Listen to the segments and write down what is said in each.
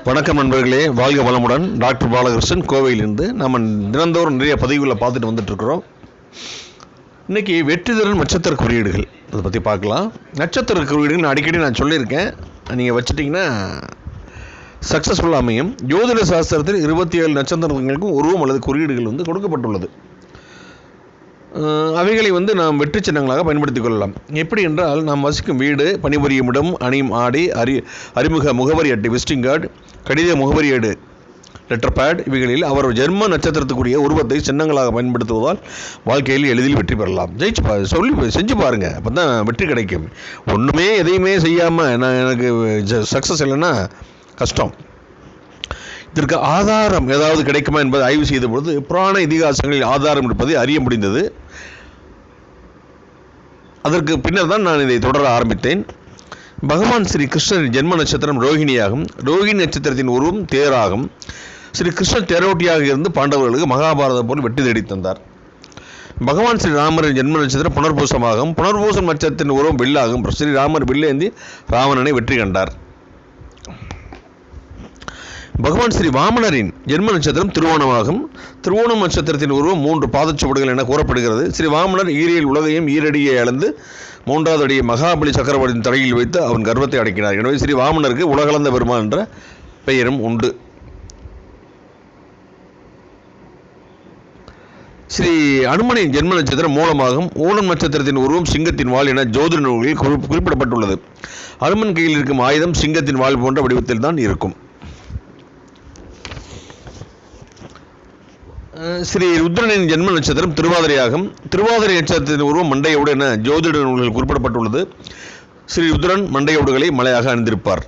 வணக்கம் நண்பர்களே வாழ்க வளமுடன். டாக்டர் பாலகிருஷ்ணன் கோவையிலிருந்து நம்ம தினந்தோறும் நிறைய பதிவுகளை பார்த்துட்டு வந்துட்டுருக்குறோம். இன்றைக்கி வெற்றிதரன் நட்சத்திர குறியீடுகள். அதை பற்றி பார்க்கலாம். நட்சத்திர குறியீடுகள் நான் அடிக்கடி நான் சொல்லியிருக்கேன். நீங்கள் வச்சுட்டிங்கன்னா சக்ஸஸ்ஃபுல்லாக அமையும். ஜோதிட சாஸ்திரத்தில் இருபத்தி ஏழு நட்சத்திரங்களுக்கும் உருவம் அல்லது குறியீடுகள் வந்து கொடுக்கப்பட்டுள்ளது. அவைகளை வந்து நாம் வெற்றி சின்னங்களாக பயன்படுத்திக் கொள்ளலாம். எப்படி என்றால் நாம் வசிக்கும் வீடு பணிபுரியும் இடம் அணியும் ஆடை அறி அறிமுக முகவரி அட்டை விசிட்டிங் கார்டு கடித முகவரி ஏடு லெட்டர் பேட் இவைகளில் அவர் ஜென்ம நட்சத்திரத்துக்குரிய உருவத்தை சின்னங்களாக பயன்படுத்துவதால் வாழ்க்கையில் எளிதில் வெற்றி பெறலாம். ஜெயிச்சு பா சொல்லி செஞ்சு பாருங்கள் அப்போ தான் வெற்றி கிடைக்கும். ஒன்றுமே எதையுமே செய்யாமல் நான் எனக்கு சக்ஸஸ் இல்லைன்னா கஷ்டம். இதற்கு ஆதாரம் ஏதாவது கிடைக்குமா என்பதை ஆய்வு செய்த பொழுது புராண இதிகாசங்களில் ஆதாரம் இருப்பதை அறிய முடிந்தது. அதற்கு பின்னர் தான் நான் இதை தொடர ஆரம்பித்தேன். பகவான் ஸ்ரீ கிருஷ்ணரின் ஜென்ம நட்சத்திரம் ரோஹிணியாகும் ரோகிணி நட்சத்திரத்தின் உருவம் தேராகும். ஸ்ரீ கிருஷ்ணர் தேரோட்டியாக இருந்து பாண்டவர்களுக்கு மகாபாரதம் போல் வெற்றி தேடி தந்தார். பகவான் ஸ்ரீராமரின் ஜென்ம நட்சத்திரம் புனர்பூசமாகும். புனர்பூசம் நட்சத்திரத்தின் உருவம் வில்லாகும். ஸ்ரீராமர் வில்லேந்தி ராவணனை வெற்றி கண்டார். பகவான் ஸ்ரீ வாமனரின் ஜென்ம நட்சத்திரம் திருவோணமாகும். திருவோணம் நட்சத்திரத்தின் உருவம் மூன்று பாதச்சுவடுகள் என கூறப்படுகிறது. ஸ்ரீ வாமனர் ஈரியில் உலகையும் ஈரடியை அளந்து மூன்றாவது அடியை மகாபலி சக்கரவர்த்தியின் தலையில் வைத்து அவன் கர்வத்தை அடக்கினார் எனவே ஸ்ரீ வாமனருக்கு உலகளந்த பெருமான் என்ற பெயரும் உண்டு. ஸ்ரீ அனுமனின் ஜென்ம நட்சத்திரம் மூலமாகும். ஊனம் நட்சத்திரத்தின் உருவம் சிங்கத்தின் வாள் என ஜோதிட நூல்களில் குறிப்பிடப்பட்டுள்ளது. அனுமன் கையில் இருக்கும் ஆயுதம் சிங்கத்தின் வாள் போன்ற வடிவத்தில் தான் இருக்கும். ஸ்ரீ ருத்ரனின் ஜென்ம நட்சத்திரம் திருவாதிரையாகும். திருவாதிரை நட்சத்திரத்தின் உருவம் மண்டையோடு என ஜோதிட நூல்களில் குறிப்பிடப்பட்டுள்ளது. ஸ்ரீ ருத்ரன் மண்டையோடுகளை மலையாக அணிந்திருப்பார்.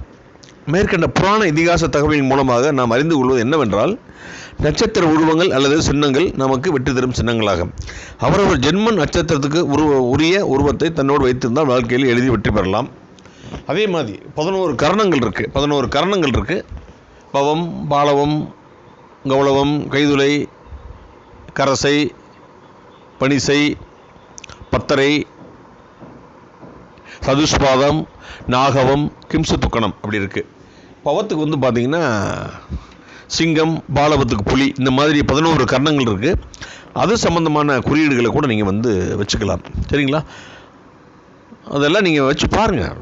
மேற்கண்ட புராண இதிகாச தகவலின் மூலமாக நாம் அறிந்து கொள்வது என்னவென்றால் நட்சத்திர உருவங்கள் அல்லது சின்னங்கள் நமக்கு வெற்றி தரும் சின்னங்களாகும். அவரவர் ஜென்ம நட்சத்திரத்துக்கு உருவ உரிய உருவத்தை தன்னோடு வைத்திருந்தால் வாழ்க்கையில் எழுதி வெற்றி பெறலாம். அதே மாதிரி பதினோரு கரணங்கள் இருக்குது பதினோரு கரணங்கள் இருக்குது பவம் பாலவம் கௌளவம் கைதுளை கரசை பனிசை பத்தரை சதுஷ்பாதம் நாகவம் கிம்சு துக்கணம் அப்படி இருக்குது பவத்துக்கு வந்து பார்த்திங்கன்னா சிங்கம் பாலவத்துக்கு புலி இந்த மாதிரி பதினோரு கர்ணங்கள் இருக்குது அது சம்மந்தமான குறியீடுகளை கூட நீங்கள் வந்து வச்சுக்கலாம். சரிங்களா? அதெல்லாம் நீங்கள் வச்சு பாருங்கள்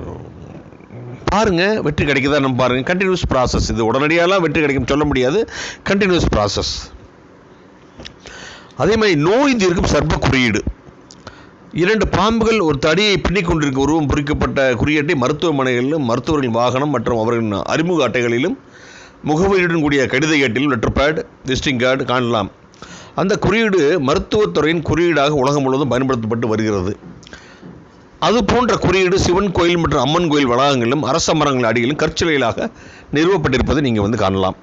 பாருங்கள் வெற்றி கிடைக்குதா நம்ம பாருங்கள் கண்டினியூஸ் ப்ராசஸ் இது உடனடியாலாம் வெற்றி கிடைக்கும் சொல்ல முடியாது. கண்டினியூஸ் ப்ராசஸ் அதே மாதிரி நோய் தீர்க்கும் சர்ப்ப குறியீடு. இரண்டு பாம்புகள் ஒரு தடியை பின்னிக் கொண்டிருக்கும் உருவம் பொறிக்கப்பட்ட குறியீட்டை மருத்துவமனைகளிலும் மருத்துவர்களின் வாகனம் மற்றும் அவர்களின் அறிமுக அட்டைகளிலும் முகவரியுடன் கூடிய கடித ஏட்டிலும் லெட்டர் பேட் விசிட்டிங் கார்டு காணலாம். அந்த குறியீடு மருத்துவத்துறையின் குறியீடாக உலகம் முழுவதும் பயன்படுத்தப்பட்டு வருகிறது. அது போன்ற குறியீடு சிவன் கோயில் மற்றும் அம்மன் கோயில் வளாகங்களிலும் அரச மரங்கள் அடியிலும் கற்சிலைகளாக நிறுவப்பட்டிருப்பதை நீங்கள் வந்து காணலாம்.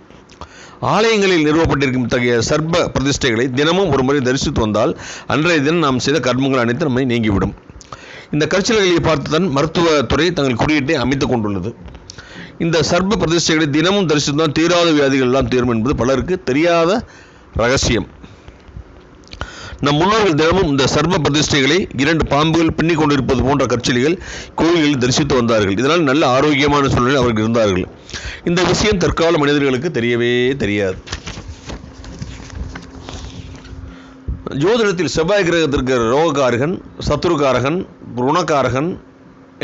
ஆலயங்களில் நிறுவப்பட்டிருக்கும் இத்தகைய சர்ப்ப பிரதிஷ்டைகளை தினமும் ஒரு முறை தரிசித்து வந்தால் அன்றைய தினம் நாம் செய்த கர்மங்கள் அனைத்து நம்மை நீங்கிவிடும். இந்த கற்சிலைகளை பார்த்துதான் மருத்துவத்துறை தங்கள் குறியீட்டை அமைத்துக் கொண்டுள்ளது. இந்த சர்ப பிரதிஷ்டைகளை தினமும் தரிசித்துதான் தீராத வியாதிகள் எல்லாம் தீரும் என்பது பலருக்கு தெரியாத ரகசியம். நம் முன்னோர்கள் தினமும் இந்த சர்ப பிரதிஷ்டைகளை இரண்டு பாம்புகள் பின்னிக் கொண்டிருப்பது போன்ற கற்சிலைகள் கோயில்களில் தரிசித்து வந்தார்கள். இதனால் நல்ல ஆரோக்கியமான சூழ்நிலை அவர்கள் இருந்தார்கள். இந்த விஷயம் தற்கால மனிதர்களுக்கு தெரியவே தெரியாது. ஜோதிடத்தில் செவ்வாய் கிரகத்திற்கு ரோகக்காரகன் சத்ருகாரகன் ருணக்காரகன்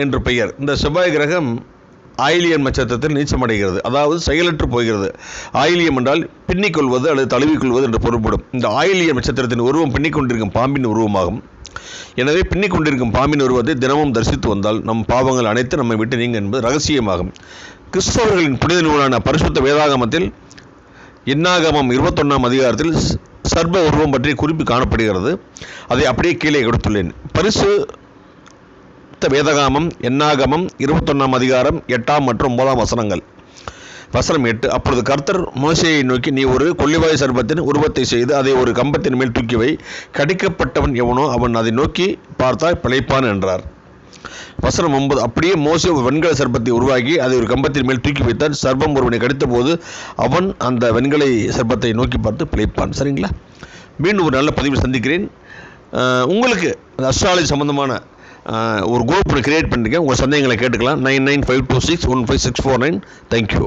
என்று பெயர். இந்த செவ்வாய் கிரகம் ஆயிலியம் நட்சத்திரத்தில் நீச்சமடைகிறது. அதாவது செயலற்று போகிறது. ஆயிலியம் என்றால் பின்னிக் கொள்வது அல்லது தழுவிக்கொள்வது என்று பொருள்படும். இந்த ஆயிலியம் நட்சத்திரத்தின் உருவம் பின்னிக்கொண்டிருக்கும் பாம்பின் உருவமாகும். எனவே பின்னிக் கொண்டிருக்கும் பாம்பின் உருவத்தை தினமும் தரிசித்து வந்தால் நம் பாவங்கள் அனைத்து நம்மை விட்டு நீங்க என்பது ரகசியமாகும். கிறிஸ்தவர்களின் புனித நூலான பரிசுத்த வேதாகமத்தில் எண்ணாகமம் இருபத்தொன்னாம் அதிகாரத்தில் சர்ப உருவம் பற்றி குறிப்பு காணப்படுகிறது. அதை அப்படியே கீழே கொடுத்துள்ளேன் பரிசு வேதகாமம் எண்ணாகமம் இருபத்தொன்னாம் அதிகாரம் எட்டாம் மற்றும் ஒன்பதாம் வசனங்கள். வசனம் எட்டு அப்பொழுது கர்த்தர் மோசையை நோக்கி நீ ஒரு கொள்ளிவாய் சர்பத்தின் உருவத்தை செய்து அதை ஒரு கம்பத்தின் மேல் தூக்கி வை. கடிக்கப்பட்டவன் எவனோ அவன் அதை நோக்கி பார்த்தால் பிழைப்பான் என்றார். வசனம் ஒன்பது அப்படியே மோசே ஒரு வெண்கல சர்ப்பத்தை உருவாக்கி அதை ஒரு கம்பத்தின் மேல் தூக்கி வைத்தான் சர்ப்பம் ஒருவனை கடித்தபோது அவன் அந்த வெண்கலை சர்ப்பத்தை நோக்கி பார்த்து பிழைப்பான். சரிங்களா? மீண்டும் ஒரு நல்ல பதிவில் சந்திக்கிறேன். உங்களுக்கு அஸ்ட்ராலஜி சம்பந்தமான ஒரு குரூப் கிரியேட் பண்ணிருக்கேன். உங்கள் சந்தேகங்களை கேட்டுக்கலாம். Nine nine five two six one five six four nine. Thank you